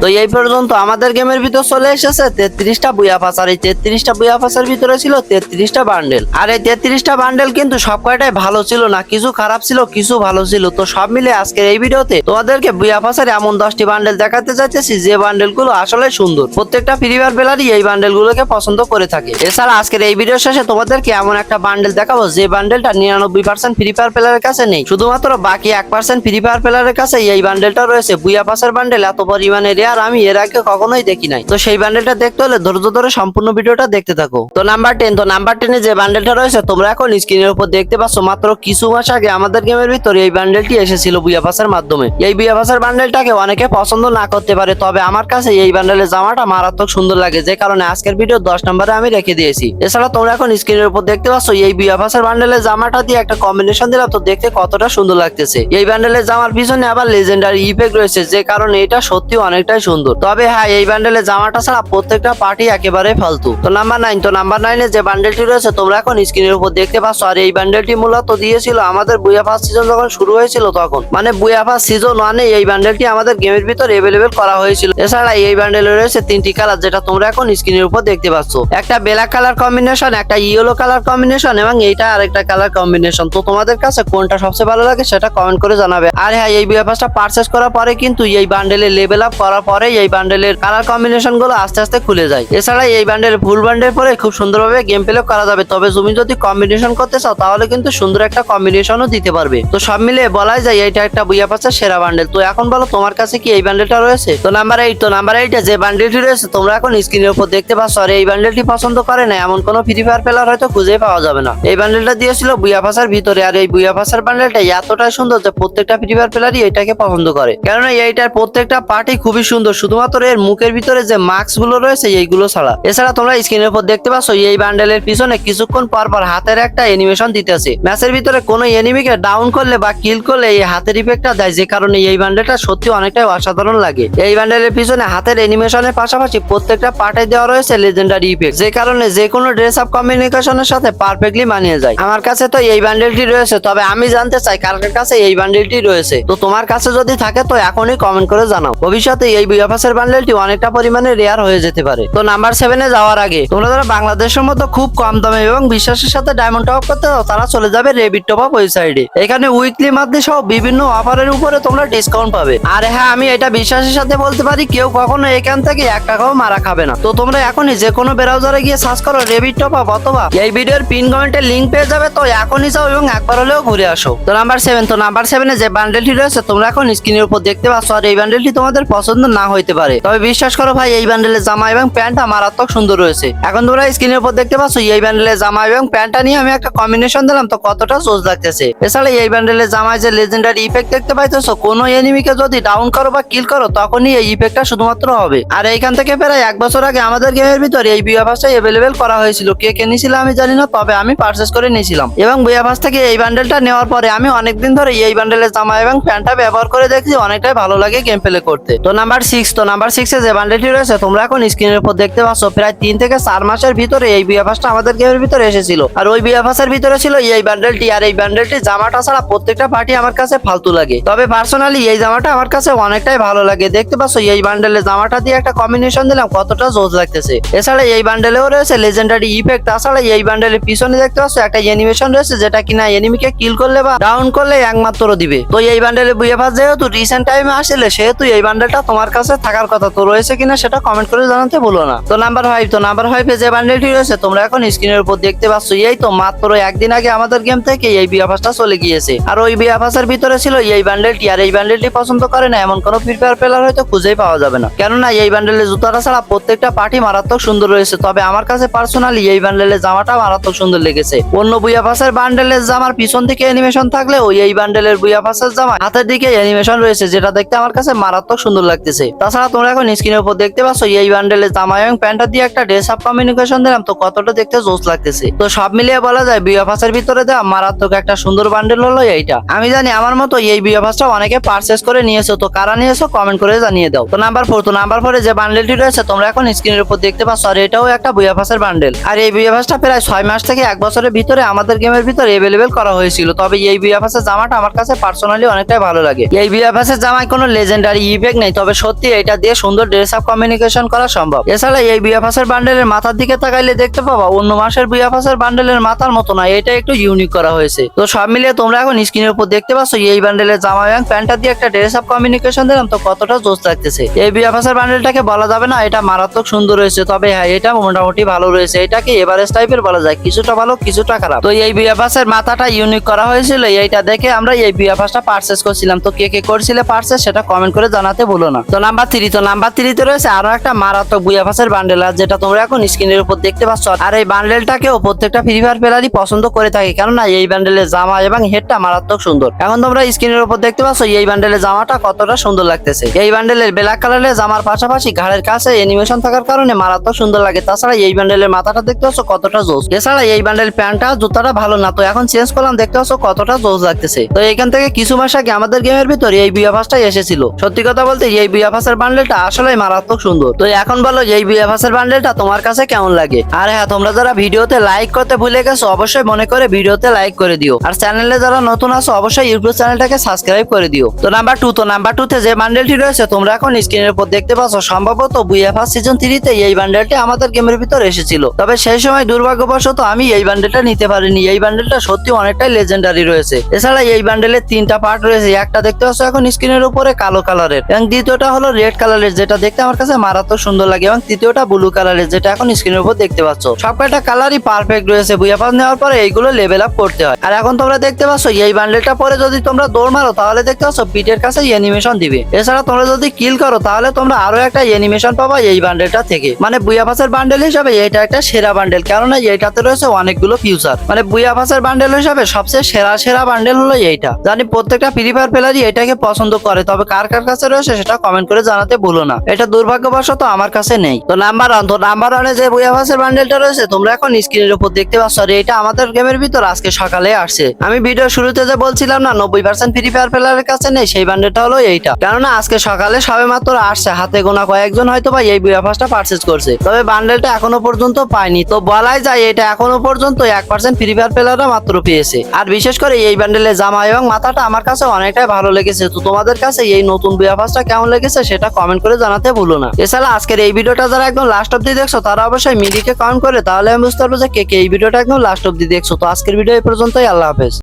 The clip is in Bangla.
তো এই পর্যন্ত আমাদের গেমের ভিতর চলে এসেছে তেত্রিশটা বুয়া পাস আর এই তেত্রিশটা বুয়া পাসের ভিতরে ছিল তেত্রিশটা বান্ডেল। আর এই তেত্রিশটা বান্ডেল কিন্তু সব কয়টাই ভালো ছিল না, কিছু খারাপ ছিল, কিছু ভালো ছিল। তো সব মিলে আজকের এই ভিডিওতে তোমাদেরকে বুয়া পাসের এমন দশটি বান্ডেল দেখাতে চাইতেছি, যে বান্ডেলগুলো আসলে সুন্দর। প্রত্যেকটা ফ্রি ফায়ার প্লেয়ারই এই বান্ডেল গুলোকে পছন্দ করে থাকে। এছাড়া আজকের এই ভিডিও শেষে তোমাদেরকে এমন একটা বান্ডেল দেখাবো, যে বান্ডেলটা নিরানব্বই পার্সেন্ট ফ্রি ফায়ার প্লেয়ারের কাছে নেই। শুধুমাত্র বাকি এক পার্সেন্ট ফ্রি ফায়ার প্লেয়ারের কাছে এই বান্ডেলটা রয়েছে। বুয়া পাসের বান্ডেল এত পরিমাণে রেয়ার আমি এর আগে কখনোই দেখি নাই। তো সেই বান্ডেলটা দেখতে হলে ধৈর্য ধরে সম্পূর্ণ ভিডিওটা দেখতে থাকো। তো নাম্বার টেন তো নাম্বার টেনে যে বান্ডেলটা রয়েছে, তোমরা এখন স্ক্রিনের উপর দেখতে পাচ্ছ মাত্র কিছু মাস আগে আমাদের গেমের ভিতরে এই বান্ডেলটি এসেছিল বুয়া মাধ্যমে। এই বুয়া পাসের বান্ডেলটাকে অনেকে পছন্দ না করতে পারে, তবে আমার কাছে এই বান্ডেলের জামাটা মারাত্মক সুন্দর লাগে, যে কারণে আজকের ভিডিও দশ নম্বরে আমি রেখে দিয়েছি। এছাড়া তোমরা এখন স্ক্রিনের উপর দেখতে পাচ্ছ এই বুয়া বান্ডেলের জামাটা দিয়ে একটা কম্বিনেশন দিলাম, তো দেখতে কতটা সুন্দর লাগতেছে। এই বান্ডেলের জামার পিছনে আবার লেজেন্ডারি ইফেক্ট রয়েছে, যে কারণে এটা সত্যি অনেকটাই সুন্দর। তবে হ্যাঁ এই বান্ডেলের জামাটা ছাড়া প্রত্যেকটা পার্টি একেবারে ফালতু। তো নাম্বার নাইন তো নাম্বার নাইনে যে বান্ডেলটি রয়েছে, তোমরা এখন স্ক্রিনের উপর দেখতে পাচ্ছ। আর এই বান্ডেলটি মূলত দিয়েছিল আমাদের বুয়া ফার্স্ট সিজন যখন শুরু হয়েছিল তখন। মানে বুয়া ফার্স্ট সিজন ওয়ানে এই বান্ডেলটি আমাদের গেমের ভিতর এভেলেবেল করা হয়েছিল। এছাড়া এই বান্ডেলে রয়েছে তিনটি কালার যেটা তোমরা এখন স্ক্রিনের উপর দেখতে পাচ্ছ। একটা ব্ল্যাক কালার কম্বিনেশন একটা ইয়েলো কালার কম্বিনেশন এবং এইটা আরেকটা কালার কম্বিনেশন তো তোমাদের কাছে কোনটা সবচেয়ে ভালো লাগে সেটা কমেন্ট করে জানাবে। আর হ্যাঁ এই বুয়া ফার্স্টটা পারচেস করার পরে কিন্তু এই বান্ডেলের লেভেল আপ করার পরে এই বান্ডেলের কালার কম্বিনেশনগুলো আস্তে আস্তে খুলে যায়। এছাড়া এই বান্ডেল ফুল বান্ডেল পরে খুব সুন্দরভাবে গেম প্লে করা যাবে। তবে তুমি যদি কম্বিনেশন করতে চাও, তাহলে কিন্তু সুন্দর একটা কম্বিনেশনও দিতে পারবে। তো সব মিলিয়ে বলাই যায় এটা একটা বুয়া পাচ্ছা সেরা বান্ডেল তো এখন বলো, তোমার কাছে কি এই বান্ডেলটা রয়েছে? তো নাম্বার এইট তো নাম্বার এইটে যে বান্ডেলটি রয়েছে, তোমরা এখন স্ক্রিনের উপর দেখতে পাচ্ছ। আর এই বান্ডেলটি পছন্দ করে না, এমন কোনো ফ্রি ফায়ার প্লেয়ার হয়তো খুঁজে পাওয়া যাবে না। এই বান্ডেলটা দিয়েছিল বুয়া পাসার ভিতরে। আর এই বুয়া পাসার বান্ডেলটা এতটাই সুন্দর যে প্রত্যেকটা ফ্রি ফায়ার প্লেয়ারই এটাকে পছন্দ করে। কেননা এইটার প্রত্যেকটা পার্টি খুবই সুন্দর শুধুমাত্র এর মুখের ভিতরে যে মাস্কগুলো রয়েছে এইগুলো ছাড়া। এছাড়া তোমরা স্ক্রিনের উপর দেখতে পাচ্ছ, এই বান্ডেলের পিছনে কিছুক্ষণ পর পর হাতের একটা অ্যানিমেশন দিতেছে। ম্যাচের ভিতরে কোনো এনিমিকে ডাউন করলে বা কিল করলে এই হাতের ইফেক্টটা দেয়, যে কারণে এই বান্ডেলটা সত্যি অনেকটাই অসাধারণ লাগে। এই বান্ডেলের পিছনে হাতের অ্যানিমেশনের পাশাপাশি প্রত্যেকটা পার্টে দেওয়া রয়েছে লেজেন্ডারি ইফেক্ট যে কারণে যে কোনো ড্রেস আপ কমিউনিকেশনের সাথে পারফেক্টলি মানিয়ে যায়। আমার কাছে তো এই বান্ডেলটি রয়েছে, তবে আমি জানতে চাই কার কার কাছে এই বান্ডেলটি রয়েছে। তো তোমার কাছে যদি থাকে তো এখনই কমেন্ট করে জানাও। ভবিষ্যতে এই বিয়াফাসের বান্ডেলটি অনেকটা পরিমাণে রেয়ার হয়ে যেতে পারে। তো নাম্বার সেভেনে যাওয়ার আগে, তোমরা যারা বাংলাদেশের মতো খুব কম দামে এবং বিশ্বাসের সাথে ডায়মন্ড টপ করতে তারা চলে যাবে রেবিট টপ আপ ওয়েবসাইটে এখানে উইকলি মান্থলি সহ বিভিন্ন অফারের উপরে তোমরা ডিসকাউন্ট পাবে। আর হ্যাঁ আমি এটা বিশ্বাসের সাথে বলতে পারি, কেউ কখনো এখান থেকে এক টাকাও মারা খাবে না। তো তোমরা এখনই যে কোনো ব্রাউজারে গিয়ে সার্চ করো রেবিট টপ আপ অথবা এই ভিডিওর পিন কমেন্টের লিঙ্ক পেয়ে যাবে। তো এখনই যাও এবং একবার হলেও ঘুরে আসো। তো নাম্বার সেভেন তো নাম্বার সেভেনে যে বান্ডেলটি রয়েছে, তোমরা এখন স্ক্রিনের উপর দেখতে পাচ্ছ। আর এই বান্ডেলটি তোমাদের পছন্দ না হইতে পারে। তবে বিশ্বাস করো ভাই, এই বান্ডেলের জামা এবং প্যান্টটা মারাত্মক সুন্দর রয়েছে। এখন তোমরা স্ক্রিনের উপর দেখতে পাচ্ছ, এই বান্ডেলের জামা এবং প্যান্টটা নিয়ে আমি একটা কম্বিনেশন দিলাম, তো কতটা সোজ লাগতেছে। এছাড়া এই বান্ডেলের জামায় যে লেজেন্ডারি ইফেক্ট দেখতে পাইতেছো, কোনো এনিমিকে যদি ডাউন করো বা কিল করো, তখনই এই ইফেক্টটা শুধুমাত্র হবে। আর এইখান থেকে প্রায় এক বছর আগে আমাদের গেমের ভিতরে এই বিয়াভাসটা এভেলেবেল করা হয়েছিল। কে কে নিয়েছিল আমি জানি না, তবে আমি পারচেস করে নিয়েছিলাম। এবং বিয়াভাস থেকে এই বান্ডেলটা নেওয়ার পরে আমি অনেকদিন ধরে এই বান্ডেলের জামা এবং প্যান্টটা ব্যবহার করে দেখছি, অনেকটাই ভালো লাগে গেম প্লে করতে। তো নাম্বার সিক্স তো নাম্বার সিক্সে যে বান্ডেলটি রয়েছে, তোমরা এখন স্ক্রিনের উপর দেখতে পাচ্ছ, প্রায় তিন থেকে চার মাসের ভিতরে এই বিয়াভাসটা আমাদের গেমের ভিতরে এসেছিল। আর ওই বিয়াভাসের ভিতরে ছিল এই বান্ডেলটি আর এই বান্ডেলটি জামাটা ছাড়া প্রত্যেকটা পার্টি আমার কাছে ফালতু লাগে। তবে পার্সোনালি এই জামাটা আমার কাছে অনেকটাই ভালো লাগে। দেখতে পাচ্ছ, এই বান্ডেলের জামাটা দিয়ে একটা কম্বিনেশন দিলাম, কতটা জোজ লাগতেছে। এছাড়া এই বান্ডেলেও রয়েছে লেজেন্ডারি ইফেক্ট তাছাড়া এই বান্ডেলের পিছনে দেখতে পাচ্ছ, একটা অ্যানিমেশন রয়েছে, যেটা কিনা এনিমিকে কিল করলে বা ডাউন করলে একমাত্র দিবে। তো এই বান্ডেলে বুয়েফাস যেহেতু রিসেন্ট টাইমে আসলে, সেহেতু এই বান্ডেলটা তোমার কাছে থাকার কথা তো রয়েছে কিনা সেটা কমেন্ট করে জানাতে ভুলো না। তো নাম্বার ফাইভ তো নাম্বার ফাইভে যে বান্ডেলটি রয়েছে, তোমরা এখন স্ক্রিনের উপর দেখতে পাচ্ছ, এই তো মাত্র একদিন আগে আমাদের গেম থেকে এই বিয়াফাসটা চলে গিয়েছে। আর ওই বিয়াফাসের ভিতরে ছিল এই বান্ডেলটি আর এই বান্ডেলটি পছন্দ করে না, এমন কোনো ফ্রি ফায়ার প্লেয়ার হয়তো খুঁজেই পাওয়া যাবে না। কেননা এই বান্ডেলের জুতাটা ছাড়া প্রত্যেকটা পার্টি মারাত্মক সুন্দর রয়েছে, তবে আমার কাছে পার্সোনালি এই বান্ডেলের জামাটা মারাত্মক সুন্দর লেগেছে। অন্য বুয়াফাসের বান্ডেলের জামার পিছন দিকে অ্যানিমেশন থাকলেও এই বান্ডেলের বুয়াফাসের জামা হাতের দিকে অ্যানিমেশন রয়েছে, যেটা দেখতে আমার কাছে মারাত্মক সুন্দর লাগতেছে। তাছাড়া তোমরা এখন স্ক্রিনের উপর দেখতে পাচ্ছ, এই বান্ডেলের জামা এবং প্যান্টটা দিয়ে একটা ড্রেস আপ কমিউনিকেশন দিলাম, তো কতটা দেখতে জোস লাগতেছে। তো সব মিলিয়ে বলা যায় বিয়াফাসের ভিতরে দেওয়া মারাত্মক একটা সুন্দর বান্ডেল হলো এইটা। আমি জানি আমার মতো এই বিয়াফাসটা অনেকে পারচেস করে নিয়েছো, তো কারা নিয়েছো কমেন্ট করে জানিয়ে দাও। তো নাম্বার ফোর তো নাম্বার ফোরে যে বান্ডেলটি রয়েছে, তোমরা এখন স্ক্রিনের উপর দেখতে পাচ্ছ, আর এটাও একটা বুয়াফাসের বান্ডেল আর এই বুয়াফাসটা প্রায় ছয় মাস থেকে এক বছরের ভিতরে আমাদের গেমের ভিতরে এভেলেবেল করা হয়েছিল। তবে এই বুয়াফাসের জামাটা আমার কাছে পার্সোনালি অনেকটাই ভালো লাগে। এই বুয়াফাসের জামায় কোনো লেজেন্ডারি ইফেক্ট নেই, তবে সত্যি এটা দিয়ে সুন্দর ড্রেস আপ কমিউনিকেশন করা সম্ভব। এছাড়া এই বিয়াফাসের বান্ডেলের মাথার দিকে তাকাইলে দেখতে পাবা, অন্য মাসের বিয়াফাসের বান্ডেলের মাথার মতো না, এটা একটু ইউনিক করা হয়েছে। তো সব মিলিয়ে তোমরা এখন স্ক্রিনের উপর দেখতে পাচ্ছ, এই বান্ডেলের জামা এবং প্যান্টটা দিয়ে একটা ড্রেস আপ কমিউনিকেশন দিলাম, তো কতটা জোস লাগতেছে। এই বিয়াফাসের বান্ডেলটাকে বলা যাবে না, এটা মারাত্মক সুন্দর রয়েছে তবে হ্যাঁ এটা মোটামুটি ভালো রয়েছে, এটাকে এভারেজ টাইপের বলা যায়, কিছুটা ভালো, কিছুটা খারাপ। তো এই বিয়াফাসের মাথাটা ইউনিক করা হয়েছিল, এইটা দেখে আমরা এই বিয়াফাসটা পারচেস করছিলাম, তো কে কে করছিলে পারচেস সেটা কমেন্ট করে জানাতে ভুলো না। নাম্বার থ্রি তো নাম্বার থ্রিতে রয়েছে আরও একটা মারাত্মক বুয়াফাসের বান্ডেল আর যেটা তোমরা এখন স্ক্রিনের উপর দেখতে পাচ্ছ। আর এই বান্ডেলটাকেও প্রত্যেকটা ফ্রি ফায়ার প্লেয়ারই পছন্দ করে থাকে, কেননা এই বান্ডেলের জামা এবং হেডটা মারাত্মক সুন্দর। এখন তোমরা স্ক্রিনের উপর দেখতে পাচ্ছ এই বান্ডেলের জামাটা কতটা সুন্দর লাগতেছে। এই বান্ডেলের ব্ল্যাক কালারের জামার পাশাপাশি ঘাড়ের কাছে অ্যানিমেশন থাকার কারণে মারাত্মক সুন্দর লাগে। তাছাড়া এই বান্ডেলের মাথাটা দেখতে পাচ্ছ কতটা জোস। এছাড়া এই বান্ডেল প্যান্টটা জুতাটা ভালো না, তো এখন চেঞ্জ করলাম, দেখতে পাচ্ছ কতটা জোস লাগতেছে। তো এখান থেকে কিছু মাস আগে আমাদের গেমের ভিতরে এই বিয়াফাসটাই এসেছিল। সত্যি কথা বলতে এই বিয়াফাসের বান্ডেলটা আসলে মারাত্মক সুন্দর। তো এখন বলো যে এই বিয়াফাসের বান্ডেলটা তোমার কাছে কেমন লাগে? আর হ্যাঁ তোমরা যারা ভিডিওতে লাইক করতে ভুলে গেছো, অবশ্যই মনে করে ভিডিওতে লাইক করে দিও। আর চ্যানেলে যারা নতুন আছো, অবশ্যই ইউটিউব চ্যানেলটাকে সাবস্ক্রাইব করে দিও। তো নাম্বার টু তো নাম্বার টু তে যে বান্ডেলটি রয়েছে, তোমরা এখন স্ক্রিনের উপর দেখতে পাচ্ছ, সম্ভবত বুয়াফাস সিজন থ্রিতে এই বান্ডেলটি আমাদের গেমের ভিতর এসেছিল। তবে সেই সময় দুর্ভাগ্যবশত আমি এই বান্ডেলটা নিতে পারিনি। এই বান্ডেলটা সত্যি অনেকটাই লেজেন্ডারি রয়েছে। এছাড়া এই বান্ডেলের তিনটা পার্ট রয়েছে। একটা দেখতে পাচ্ছ এখন স্ক্রিনের উপরে কালো কালারের এবং দ্বিতীয়টা হলো রেড কালারের, যেটা দেখতে আমার কাছে মারাত্মক সুন্দর লাগে, এবং তৃতীয়টা ব্লু কালারের, যেটা এখন স্ক্রিনের উপর দেখতে পাচ্ছ। সবকটা কালারই পারফেক্ট রয়েছে বুয়াফাস নেওয়ার পরে এইগুলো লেভেল আপ করতে হয়। আর এখন তোমরা দেখতে পাচ্ছ, এই বান্ডেলটা পরে যদি তোমরা দৌড় মারো, তাহলে দেখতে পাচ্ছ পিঠের কাছে অ্যানিমেশন দিবে। এছাড়া তোমরা যদি কিল করো, তাহলে তোমরা আরও একটা অ্যানিমেশন পাবা এই বান্ডেলটা থেকে। মানে বুয়াফাসের বান্ডেল হিসাবে এটা একটা সেরা বান্ডেল কেননা এইটাতে রয়েছে অনেকগুলো ফিউচার মানে বুয়াফাসের বান্ডেল হিসাবে সবচেয়ে সেরা সেরা বান্ডেল হলো এইটা। জানি প্রত্যেকটা ফ্রি ফায়ার প্লেয়ারই এটাকে পছন্দ করে, তবে কার কার কাছে রয়েছে সেটা কমেন্ট করে জানাতে ভুলো না। এটা দুর্ভাগ্যবশত আমার কাছে নেই। তো নাম্বার ওয়ান তো নাম্বার ওয়ানে যে বুয়াফাসের বান্ডেলটা রয়েছে, তোমরা এখন স্ক্রিনের উপর দেখতে পাচ্ছ। আর এটা আমাদের গেমের ভিতর আজকে সকালে আসছে। আমি ভিডিও শুরুতে যে বলছিলাম না, নব্বই পার্সেন্ট ফ্রি ফায়ার প্লেয়ারের কাছে নেই, সেই বান্ডেলটা হলো এইটা। কেননা আজকে সকালে সবে মাত্র আসছে, হাতে গোনা কয়েকজন হয়তো বা এই বুয়াফাসটা পারচেজ করছে। তবে বান্ডেলটা এখনও পর্যন্ত পায়নি। তো বলাই যায়, এটা এখনও পর্যন্ত এক পার্সেন্ট ফ্রি ফায়ার প্লেয়াররা মাত্র পেয়েছে। আর বিশেষ করে এই বান্ডেলের জামা এবং মাথাটা আমার কাছে অনেকটাই ভালো লেগেছে। তো তোমাদের কাছে এই নতুন বুয়াফাসটা কেমন লেগেছে? সেটা কমেন্ট করে জানাতে ভুলো না। এছাড়া আজকের এই ভিডিওটা যারা একদম লাস্ট অব্দি দেখছ, তারা অবশ্যই মিডিকে কমেন্ট করে, তাহলে আমি বুঝতে পারব যে কে কে এই ভিডিওটা একদম লাস্ট অব্দি দেখছ। তো আজকের ভিডিও এই পর্যন্তই, আল্লাহ হাফেজ।